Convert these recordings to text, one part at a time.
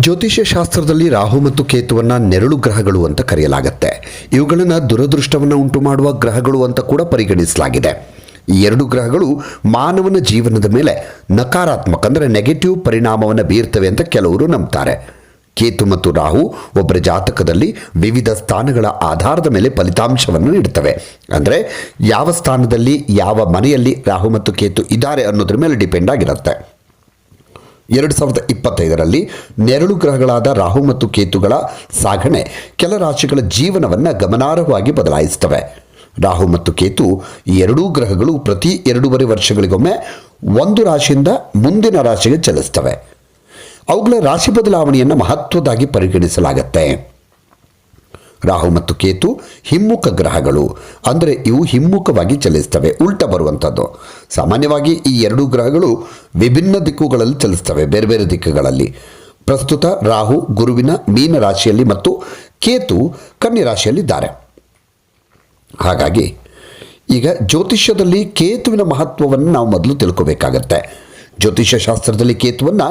ಜ್ಯೋತಿಷ್ಯ ಶಾಸ್ತ್ರದಲ್ಲಿ ರಾಹು ಮತ್ತು ಕೇತುವನ್ನ ನೆರಳು ಗ್ರಹಗಳು ಅಂತ ಕರೆಯಲಾಗುತ್ತೆ. ಇವುಗಳನ್ನು ದುರದೃಷ್ಟವನ್ನು ಉಂಟು ಮಾಡುವ ಗ್ರಹಗಳು ಅಂತ ಕೂಡ ಪರಿಗಣಿಸಲಾಗಿದೆ. ಈ ಎರಡು ಗ್ರಹಗಳು ಮಾನವನ ಜೀವನದ ಮೇಲೆ ನಕಾರಾತ್ಮಕ ಅಂದರೆ ನೆಗೆಟಿವ್ ಪರಿಣಾಮವನ್ನು ಬೀರ್ತವೆ ಅಂತ ಕೆಲವರು ನಂಬ್ತಾರೆ. ಕೇತು ಮತ್ತು ರಾಹು ಒಬ್ಬರ ಜಾತಕದಲ್ಲಿ ವಿವಿಧ ಸ್ಥಾನಗಳ ಆಧಾರದ ಮೇಲೆ ಫಲಿತಾಂಶವನ್ನು ನೀಡುತ್ತವೆ ಅಂದರೆ ಯಾವ ಸ್ಥಾನದಲ್ಲಿ ಯಾವ ಮನೆಯಲ್ಲಿ ರಾಹು ಮತ್ತು ಕೇತು ಇದ್ದಾರೆ ಅನ್ನೋದ್ರ ಮೇಲೆ ಡಿಪೆಂಡ್ ಆಗಿರುತ್ತೆ. ಎರಡು ಸಾವಿರದ ಇಪ್ಪತ್ತೈದರಲ್ಲಿ ನೆರಳು ಗ್ರಹಗಳಾದ ರಾಹು ಮತ್ತು ಕೇತುಗಳ ಸಾಗಣೆ ಕೆಲ ರಾಶಿಗಳ ಜೀವನವನ್ನು ಗಮನಾರ್ಹವಾಗಿ ಬದಲಾಯಿಸ್ತವೆ ರಾಹು ಮತ್ತು ಕೇತು ಎರಡೂ ಗ್ರಹಗಳು ಪ್ರತಿ ಎರಡೂವರೆ ವರ್ಷಗಳಿಗೊಮ್ಮೆ ಒಂದು ರಾಶಿಯಿಂದ ಮುಂದಿನ ರಾಶಿಗೆ ಚಲಿಸ್ತವೆ ಅವುಗಳ ರಾಶಿ ಬದಲಾವಣೆಯನ್ನು ಮಹತ್ವದಾಗಿ ಪರಿಗಣಿಸಲಾಗತ್ತೆ. ರಾಹು ಮತ್ತು ಕೇತು ಹಿಮ್ಮುಖ ಗ್ರಹಗಳು. ಅಂದರೆ ಇವು ಹಿಮ್ಮುಖವಾಗಿ ಚಲಿಸ್ತವೆ, ಉಲ್ಟ ಬರುವಂಥದ್ದು. ಸಾಮಾನ್ಯವಾಗಿ ಈ ಎರಡೂ ಗ್ರಹಗಳು ವಿಭಿನ್ನ ದಿಕ್ಕುಗಳಲ್ಲಿ ಚಲಿಸ್ತವೆ, ಬೇರೆ ಬೇರೆ ದಿಕ್ಕುಗಳಲ್ಲಿ. ಪ್ರಸ್ತುತ ರಾಹು ಗುರುವಿನ ಮೀನ ರಾಶಿಯಲ್ಲಿ ಮತ್ತು ಕೇತು ಕನ್ಯಾ ರಾಶಿಯಲ್ಲಿದ್ದಾರೆ. ಹಾಗಾಗಿ ಈಗ ಜ್ಯೋತಿಷ್ಯದಲ್ಲಿ ಕೇತುವಿನ ಮಹತ್ವವನ್ನು ನಾವು ಮೊದಲು ತಿಳ್ಕೋಬೇಕಾಗತ್ತೆ. ಜ್ಯೋತಿಷ್ಯ ಶಾಸ್ತ್ರದಲ್ಲಿ ಕೇತುವನ್ನು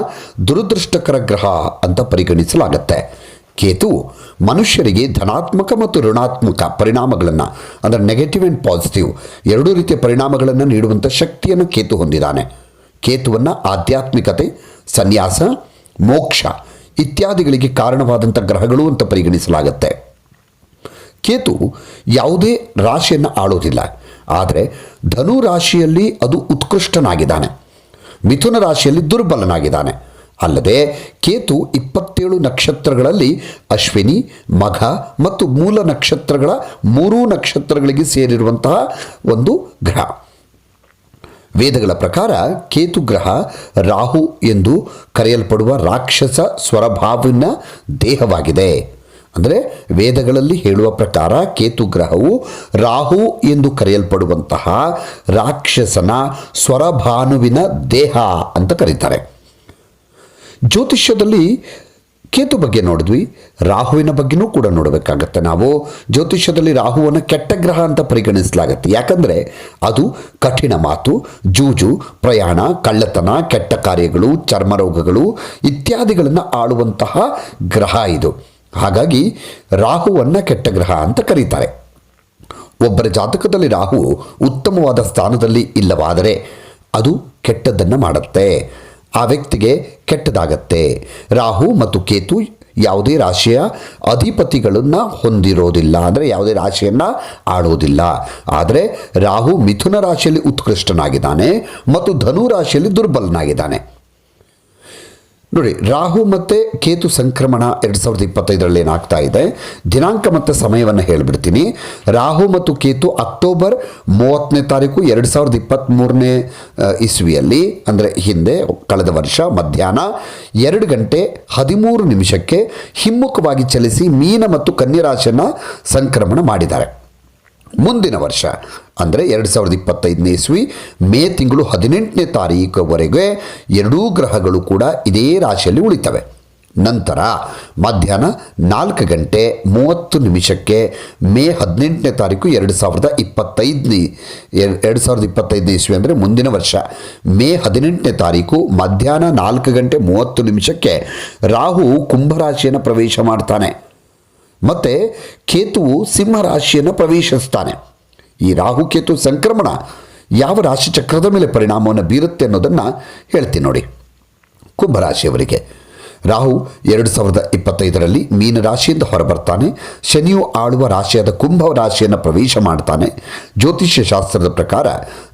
ದುರದೃಷ್ಟಕರ ಗ್ರಹ ಅಂತ ಪರಿಗಣಿಸಲಾಗತ್ತೆ. ಕೇತು ಮನುಷ್ಯರಿಗೆ ಧನಾತ್ಮಕ ಮತ್ತು ಋಣಾತ್ಮಕ ಪರಿಣಾಮಗಳನ್ನು, ಅಂದರೆ ನೆಗೆಟಿವ್ ಆ್ಯಂಡ್ ಪಾಸಿಟಿವ್ ಎರಡೂ ರೀತಿಯ ಪರಿಣಾಮಗಳನ್ನು ನೀಡುವಂಥ ಶಕ್ತಿಯನ್ನು ಕೇತು ಹೊಂದಿದ್ದಾನೆ. ಕೇತುವನ್ನು ಆಧ್ಯಾತ್ಮಿಕತೆ, ಸನ್ಯಾಸ, ಮೋಕ್ಷ ಇತ್ಯಾದಿಗಳಿಗೆ ಕಾರಣವಾದಂಥ ಗ್ರಹಗಳು ಅಂತ ಪರಿಗಣಿಸಲಾಗುತ್ತೆ. ಕೇತು ಯಾವುದೇ ರಾಶಿಯನ್ನು ಆಳೋದಿಲ್ಲ, ಆದರೆ ಧನು ರಾಶಿಯಲ್ಲಿ ಅದು ಉತ್ಕೃಷ್ಟನಾಗಿದ್ದಾನೆ. ಮಿಥುನ ರಾಶಿಯಲ್ಲಿ ದುರ್ಬಲನಾಗಿದ್ದಾನೆ. ಅಲ್ಲದೆ ಕೇತು ಇಪ್ಪತ್ತೇಳು ನಕ್ಷತ್ರಗಳಲ್ಲಿ ಅಶ್ವಿನಿ, ಮಘ ಮತ್ತು ಮೂಲ ನಕ್ಷತ್ರಗಳ ಮೂರೂ ನಕ್ಷತ್ರಗಳಿಗೆ ಸೇರಿರುವಂತಹ ಒಂದು ಗ್ರಹ. ವೇದಗಳ ಪ್ರಕಾರ ಕೇತು ಗ್ರಹ ರಾಹು ಎಂದು ಕರೆಯಲ್ಪಡುವ ರಾಕ್ಷಸ ಸ್ವರಭಾವಿನ ದೇಹವಾಗಿದೆ. ಅಂದರೆ ವೇದಗಳಲ್ಲಿ ಹೇಳುವ ಪ್ರಕಾರ ಕೇತು ಗ್ರಹವು ರಾಹು ಎಂದು ಕರೆಯಲ್ಪಡುವಂತಹ ರಾಕ್ಷಸನ ಸ್ವರಭಾನುವಿನ ದೇಹ ಅಂತ ಕರೀತಾರೆ. ಜ್ಯೋತಿಷ್ಯದಲ್ಲಿ ಕೇತು ಬಗ್ಗೆ ನೋಡಿದ್ವಿ, ರಾಹುವಿನ ಬಗ್ಗೆನೂ ಕೂಡ ನೋಡಬೇಕಾಗತ್ತೆ ನಾವು. ಜ್ಯೋತಿಷ್ಯದಲ್ಲಿ ರಾಹುವನ್ನು ಕೆಟ್ಟ ಗ್ರಹ ಅಂತ ಪರಿಗಣಿಸಲಾಗತ್ತೆ. ಯಾಕಂದರೆ ಅದು ಕಠಿಣ ಮಾತು, ಜೂಜು, ಪ್ರಯಾಣ, ಕಳ್ಳತನ, ಕೆಟ್ಟ ಕಾರ್ಯಗಳು, ಚರ್ಮ ರೋಗಗಳು ಇತ್ಯಾದಿಗಳನ್ನು ಆಳುವಂತಹ ಗ್ರಹ ಇದು. ಹಾಗಾಗಿ ರಾಹುವನ್ನು ಕೆಟ್ಟ ಗ್ರಹ ಅಂತ ಕರೀತಾರೆ. ಒಬ್ಬರ ಜಾತಕದಲ್ಲಿ ರಾಹು ಉತ್ತಮವಾದ ಸ್ಥಾನದಲ್ಲಿ ಇಲ್ಲವಾದರೆ ಅದು ಕೆಟ್ಟದ್ದನ್ನು ಮಾಡುತ್ತೆ. ಆ ವ್ಯಕ್ತಿಗೆ ಕೆಟ್ಟದಾಗತ್ತೆ. ರಾಹು ಮತ್ತು ಕೇತು ಯಾವುದೇ ರಾಶಿಯ ಅಧಿಪತಿಗಳನ್ನು ಹೊಂದಿರೋದಿಲ್ಲ. ಅಂದರೆ ಯಾವುದೇ ರಾಶಿಯನ್ನು ಆಡೋದಿಲ್ಲ. ಆದರೆ ರಾಹು ಮಿಥುನ ರಾಶಿಯಲ್ಲಿ ಉತ್ಕೃಷ್ಟನಾಗಿದ್ದಾನೆ ಮತ್ತು ಧನು ರಾಶಿಯಲ್ಲಿ ದುರ್ಬಲನಾಗಿದ್ದಾನೆ. ನೋಡಿ, ರಾಹು ಮತ್ತು ಕೇತು ಸಂಕ್ರಮಣ ಎರಡು ಸಾವಿರದ ಇಪ್ಪತ್ತೈದರಲ್ಲಿ ಏನಾಗ್ತಾ ಇದೆ? ದಿನಾಂಕ ಮತ್ತು ಸಮಯವನ್ನು ಹೇಳಿಬಿಡ್ತೀನಿ. ರಾಹು ಮತ್ತು ಕೇತು ಅಕ್ಟೋಬರ್ ಮೂವತ್ತನೇ ತಾರೀಕು ಎರಡು ಸಾವಿರದ ಇಪ್ಪತ್ತ್ಮೂರನೇ ಇಸ್ವಿಯಲ್ಲಿ, ಅಂದರೆ ಹಿಂದೆ, ಕಳೆದ ವರ್ಷ ಮಧ್ಯಾಹ್ನ ಎರಡು ಗಂಟೆ ಹದಿಮೂರು ನಿಮಿಷಕ್ಕೆ ಹಿಮ್ಮುಖವಾಗಿ ಚಲಿಸಿ ಮೀನ ಮತ್ತು ಕನ್ಯರಾಶಿಯನ್ನು ಸಂಕ್ರಮಣ ಮಾಡಿದ್ದಾರೆ. ಮುಂದಿನ ವರ್ಷ, ಅಂದರೆ ಎರಡು ಸಾವಿರದ ಇಪ್ಪತ್ತೈದನೇ ಇಸ್ವಿ, ಮೇ ತಿಂಗಳು ಹದಿನೆಂಟನೇ ತಾರೀಕುವರೆಗೆ ಎರಡೂ ಗ್ರಹಗಳು ಕೂಡ ಇದೇ ರಾಶಿಯಲ್ಲಿ ಉಳಿತವೆ. ನಂತರ ಮಧ್ಯಾಹ್ನ ನಾಲ್ಕು ಗಂಟೆ ಮೂವತ್ತು ನಿಮಿಷಕ್ಕೆ ಮೇ ಹದಿನೆಂಟನೇ ತಾರೀಕು ಎರಡು ಸಾವಿರದ ಇಪ್ಪತ್ತೈದನೇ, ಎರಡು ಸಾವಿರದ ಇಪ್ಪತ್ತೈದನೇ ಇಸ್ವಿ ಅಂದರೆ ಮುಂದಿನ ವರ್ಷ. ಮೇ ಹದಿನೆಂಟನೇ ತಾರೀಕು ಮಧ್ಯಾಹ್ನ ನಾಲ್ಕು ಗಂಟೆ ಮೂವತ್ತು ನಿಮಿಷಕ್ಕೆ ರಾಹು ಕುಂಭರಾಶಿಯನ್ನು ಪ್ರವೇಶ ಮಾಡ್ತಾನೆ. ಮತ್ತು ಕೇತುವು ಸಿಂಹ ರಾಶಿಯನ್ನು ಪ್ರವೇಶಿಸ್ತಾನೆ. ಈ ರಾಹು ಕೇತು ಸಂಕ್ರಮಣ ಯಾವ ರಾಶಿ ಚಕ್ರದ ಮೇಲೆ ಪರಿಣಾಮವನ್ನು ಬೀರುತ್ತೆ ಅನ್ನೋದನ್ನು ಹೇಳ್ತೀನಿ ನೋಡಿ. ಕುಂಭರಾಶಿಯವರಿಗೆ ರಾಹು ಎರಡು ಸಾವಿರದ ಇಪ್ಪತ್ತೈದರಲ್ಲಿ ಮೀನ ರಾಶಿಯಿಂದ ಹೊರಬರ್ತಾನೆ. ಶನಿಯು ಆಳುವ ರಾಶಿಯಾದ ಕುಂಭ ರಾಶಿಯನ್ನು ಪ್ರವೇಶ ಮಾಡ್ತಾನೆ. ಜ್ಯೋತಿಷ್ಯ ಶಾಸ್ತ್ರದ ಪ್ರಕಾರ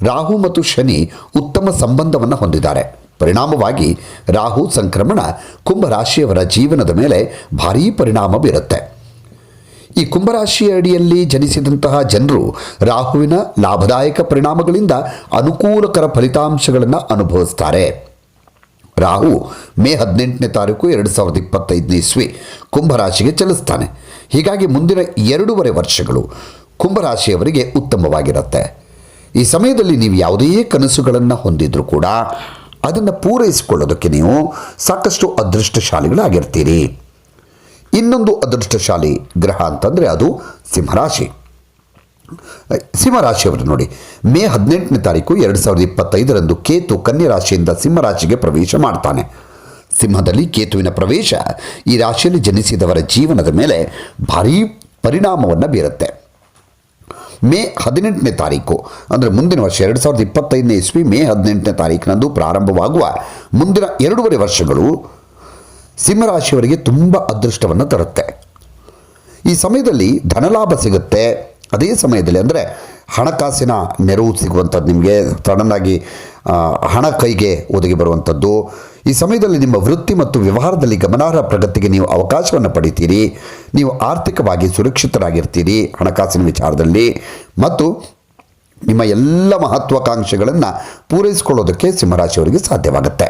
ರಾಹು ಮತ್ತು ಶನಿ ಉತ್ತಮ ಸಂಬಂಧವನ್ನು ಹೊಂದಿದ್ದಾರೆ. ಪರಿಣಾಮವಾಗಿ ರಾಹು ಸಂಕ್ರಮಣ ಕುಂಭ ರಾಶಿಯವರ ಜೀವನದ ಮೇಲೆ ಭಾರೀ ಪರಿಣಾಮ ಬೀರುತ್ತೆ. ಈ ಕುಂಭರಾಶಿಯ ಅಡಿಯಲ್ಲಿ ಜನಿಸಿದಂತಹ ಜನರು ರಾಹುವಿನ ಲಾಭದಾಯಕ ಪರಿಣಾಮಗಳಿಂದ ಅನುಕೂಲಕರ ಫಲಿತಾಂಶಗಳನ್ನು ಅನುಭವಿಸ್ತಾರೆ. ರಾಹು ಮೇ ಹದಿನೆಂಟನೇ ತಾರೀಕು ಎರಡು ಸಾವಿರದ ಇಪ್ಪತ್ತೈದನೇ ಇಸ್ವಿ ಕುಂಭರಾಶಿಗೆ ಚಲಿಸ್ತಾನೆ. ಹೀಗಾಗಿ ಮುಂದಿನ ಎರಡೂವರೆ ವರ್ಷಗಳು ಕುಂಭರಾಶಿಯವರಿಗೆ ಉತ್ತಮವಾಗಿರುತ್ತೆ. ಈ ಸಮಯದಲ್ಲಿ ನೀವು ಯಾವುದೇ ಕನಸುಗಳನ್ನು ಹೊಂದಿದ್ರೂ ಕೂಡ ಅದನ್ನು ಪೂರೈಸಿಕೊಳ್ಳೋದಕ್ಕೆ ನೀವು ಸಾಕಷ್ಟು ಅದೃಷ್ಟಶಾಲಿಗಳಾಗಿರ್ತೀರಿ. ಇನ್ನೊಂದು ಅದೃಷ್ಟಶಾಲಿ ಗ್ರಹ ಅಂತಂದರೆ ಅದು ಸಿಂಹರಾಶಿ. ಸಿಂಹರಾಶಿಯವರು ನೋಡಿ, ಮೇ ಹದಿನೆಂಟನೇ ತಾರೀಕು ಎರಡು ಸಾವಿರದ ಇಪ್ಪತ್ತೈದರಂದು ಕೇತು ಕನ್ಯರಾಶಿಯಿಂದ ಸಿಂಹರಾಶಿಗೆ ಪ್ರವೇಶ ಮಾಡ್ತಾನೆ. ಸಿಂಹದಲ್ಲಿ ಕೇತುವಿನ ಪ್ರವೇಶ ಈ ರಾಶಿಯಲ್ಲಿ ಜನಿಸಿದವರ ಜೀವನದ ಮೇಲೆ ಭಾರೀ ಪರಿಣಾಮವನ್ನು ಬೀರುತ್ತೆ. ಮೇ ಹದಿನೆಂಟನೇ ತಾರೀಕು, ಅಂದರೆ ಮುಂದಿನ ವರ್ಷ ಎರಡು ಸಾವಿರದ ಇಪ್ಪತ್ತೈದನೇ ಇಸ್ವಿ ಮೇ ಹದಿನೆಂಟನೇ ತಾರೀಕಿನಂದು ಪ್ರಾರಂಭವಾಗುವ ಮುಂದಿನ ಎರಡೂವರೆ ವರ್ಷಗಳು ಸಿಂಹರಾಶಿಯವರಿಗೆ ತುಂಬ ಅದೃಷ್ಟವನ್ನು ತರುತ್ತೆ. ಈ ಸಮಯದಲ್ಲಿ ಧನಲಾಭ ಸಿಗುತ್ತೆ. ಅದೇ ಸಮಯದಲ್ಲಿ ಅಂದರೆ ಹಣಕಾಸಿನ ನೆರವು ಸಿಗುವಂಥದ್ದು ನಿಮಗೆ, ಸಡನ್ನಾಗಿ ಹಣ ಕೈಗೆ ಒದಗಿ ಬರುವಂಥದ್ದು. ಈ ಸಮಯದಲ್ಲಿ ನಿಮ್ಮ ವೃತ್ತಿ ಮತ್ತು ವ್ಯವಹಾರದಲ್ಲಿ ಗಮನಾರ್ಹ ಪ್ರಗತಿಗೆ ನೀವು ಅವಕಾಶವನ್ನು ಪಡಿತೀರಿ. ನೀವು ಆರ್ಥಿಕವಾಗಿ ಸುರಕ್ಷಿತರಾಗಿರ್ತೀರಿ ಹಣಕಾಸಿನ ವಿಚಾರದಲ್ಲಿ. ಮತ್ತು ನಿಮ್ಮ ಎಲ್ಲ ಮಹತ್ವಾಕಾಂಕ್ಷೆಗಳನ್ನು ಪೂರೈಸಿಕೊಳ್ಳೋದಕ್ಕೆ ಸಿಂಹರಾಶಿಯವರಿಗೆ ಸಾಧ್ಯವಾಗುತ್ತೆ.